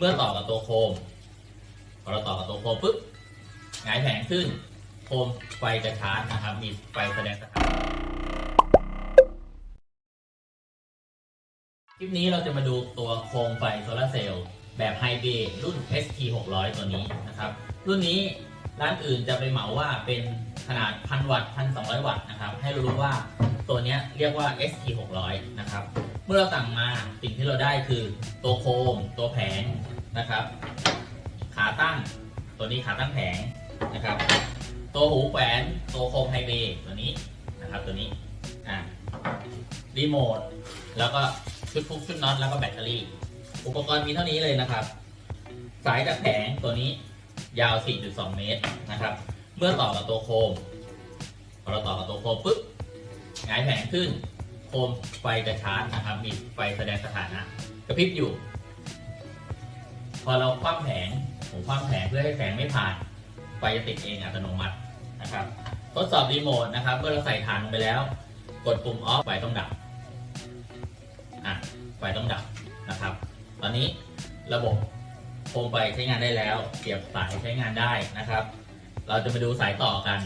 เมื่อต่อกับตัวโคมพอเราต่อกับตัวโคมปุ๊บหงายแผงขึ้น โคมไฟจะชาร์จนะครับ มีไฟแสดงสถานะคลิปนี้เราจะมาดูตัวโคมไฟโซลาเซลล์แบบไฮเบรดรุ่น ST 600ตัวนี้นะครับ รุ่นนี้ร้านอื่นจะไปเหมาว่าเป็นขนาดพันวัตต์พันสองวัตต์นะครับ ให้เรารู้ว่าตัวเนี้ยเรียกว่า ST 600นะครับ เมื่อเราสั่งมาสิ่งที่เราได้คือตัวโคมตัวแผงนะครับ ขาตั้งตัวนี้ขาตั้งแผงนะครับ ตัวหูแขวนตัวโคมไฮเบย์ตัวนี้นะครับตัวนี้อ่ารีโมทแล้วก็ชุดพุกชุดน็อตแล้วก็แบตเตอรี่ อุปกรณ์มีเท่านี้เลยนะครับ สายจากแผงตัวนี้ยาว 4.2 เมตรนะครับ เมื่อต่อกับตัวโคมพอเราต่อกับตัวโคมปุ๊บหงายแผงขึ้น โคมไฟจะชาร์จนะครับ มีไฟแสดงสถานะกระพริบอยู่ พอเราคว่ำแผงผมคว่ำแผงเพื่อให้แผงไม่ผ่าน ไฟจะติดเองอัตโนมัตินะครับ ทดสอบรีโมทนะครับ เมื่อเราใส่ฐานลงไปแล้ว กดปุ่มออฟไฟต้องดับอะไฟต้องดับนะครับ ตอนนี้ระบบโคมไฟใช้งานได้แล้วเสียบสายใช้งานได้นะครับ เราจะมาดูสายต่อกัน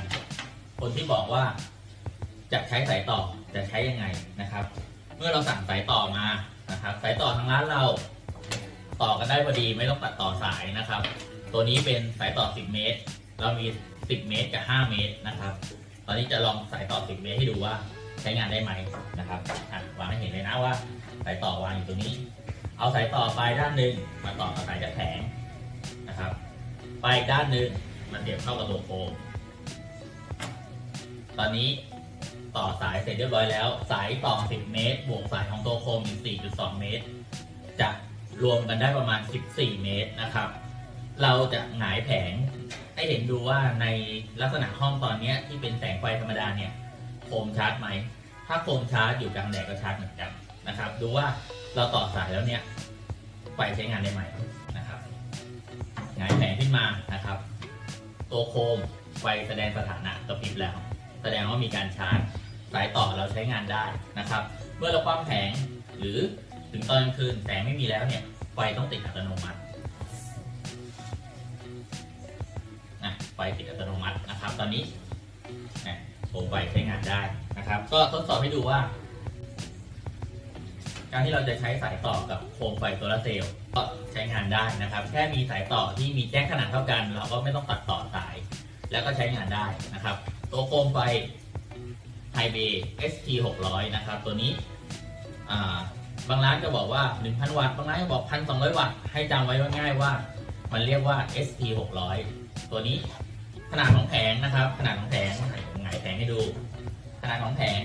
คนที่บอกว่า จะใช้สายต่อจะใช้ยังไงนะครับ เมื่อเราสั่งสายต่อมานะครับ สายต่อทางร้านเราต่อกันได้พอดีไม่ต้องตัดต่อสายนะครับ ตัวนี้เป็นสายต่อ 10 เมตร เรามี 10 เมตรกับ 5 เมตรนะครับ ตอนนี้จะลองสายต่อ 10 เมตรให้ดูว่าใช้งานได้ไหมนะครับวางให้เห็นเลยนะว่าสายต่อวางอยู่ตรงนี้ เอาสายต่อปลายด้านหนึ่งมาต่อกับสายจากแผงนะครับปลายอีกด้านหนึ่งมันเสียบเข้ากับตัวโคมตอนนี้ ต่อสายเสร็จเรียบร้อยแล้ว สายต่อ 10 เมตร บวกสายของตัวโคมอีก 4.2 เมตร จะรวมกันได้ประมาณ 14 เมตรนะครับ เราจะหงายแผงให้เห็นดูว่าในลักษณะห้องตอนนี้ที่เป็นแสงไฟธรรมดาเนี่ยโคมชาร์จไหม ถ้าโคมชาร์จอยู่กลางแดดก็ชาร์จเหมือนกันนะครับ ดูว่าเราต่อสายแล้วเนี่ยไฟใช้งานได้ไหมนะครับหงายแผงขึ้นมานะครับ ตัวโคมไฟแสดงสถานะกระพริบแล้ว แสดงว่ามีการชาร์จ สายต่อเราใช้งานได้นะครับ เมื่อเราคว่ำแผงหรือถึงตอนกลางคืนแสงไม่มีแล้วเนี่ยไฟต้องติดอัตโนมัตินะไฟติดอัตโนมัตินะครับ ตอนนี้นะโคมไฟใช้งานได้นะครับ ก็ทดสอบให้ดูว่า การที่เราจะใช้สายต่อกับโคมไฟโซลาร์เซลล์ก็ใช้งานได้นะครับ แค่มีสายต่อที่มีแจ้งขนาดเท่ากัน เราก็ไม่ต้องตัดต่อสาย แล้วก็ใช้งานได้นะครับ ตัวโคมไฟ ไฮเบ ST 600นะครับ ตัวนี้บางร้านก็บอกว่า 1,000 วัตต์ บางร้านก็บอก 1,200 วัตต์ ให้จำไว้ว่าง่ายว่า มันเรียกว่า ST 600ตัวนี้ขนาดของแผงนะครับ ขนาดของแผงหงายแผงให้ดู ขนาดของแผง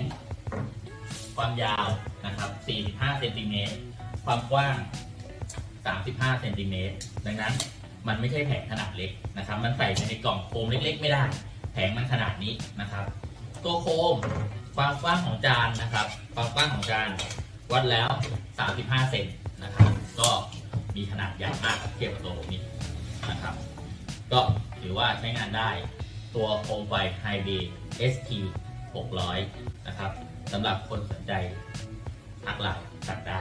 ความยาวนะครับ 45 เซนติเมตร ความกว้าง 35 เซนติเมตร ดังนั้นมันไม่ใช่แผงขนาดเล็กนะครับ มันใส่ในกล่องโฟมเล็ก ๆ ไม่ได้ แผงมันขนาดนี้นะครับ ตัวโคมความกว้างของจานนะครับ ความกว้างของจานวัดแล้ว 35 เซนนะครับ ก็มีขนาดใหญ่มากเทียบกับตัวผมนี้นะครับ ก็ถือว่าใช้งานได้ตัวโคมไฟไฮเบ ST 600 นะครับสำหรับคนสนใจทักไลน์สั่งได้